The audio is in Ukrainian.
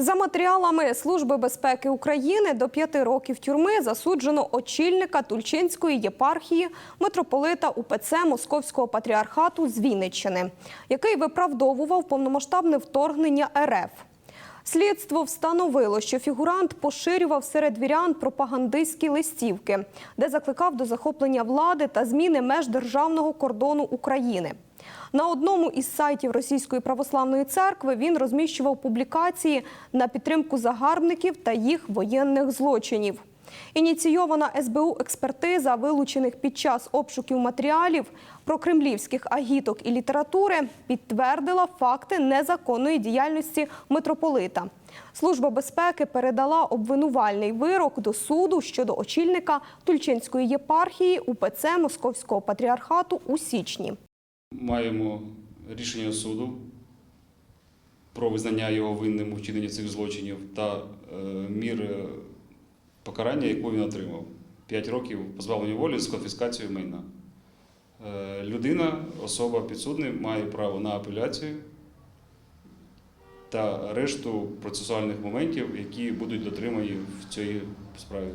За матеріалами Служби безпеки України до п'яти років тюрми засуджено очільника Тульчинської єпархії митрополита УПЦ Московського патріархату з Вінниччини, який виправдовував повномасштабне вторгнення РФ. Слідство встановило, що фігурант поширював серед вірян пропагандистські листівки, де закликав до захоплення влади та зміни меж державного кордону України. На одному із сайтів Російської православної церкви він розміщував публікації на підтримку загарбників та їх воєнних злочинів. Ініційована СБУ експертиза вилучених під час обшуків матеріалів про кремлівських агіток і літератури підтвердила факти незаконної діяльності митрополита. Служба безпеки передала обвинувальний вирок до суду щодо очільника Тульчинської єпархії УПЦ Московського патріархату у січні. Маємо рішення суду про визнання його винним у вчиненні цих злочинів та е, міри покарання, яку він отримав. 5 років позбавлення волі з конфіскацією майна. Е, людина, особа підсудний, має право на апеляцію та решту процесуальних моментів, які будуть дотримані в цій справі.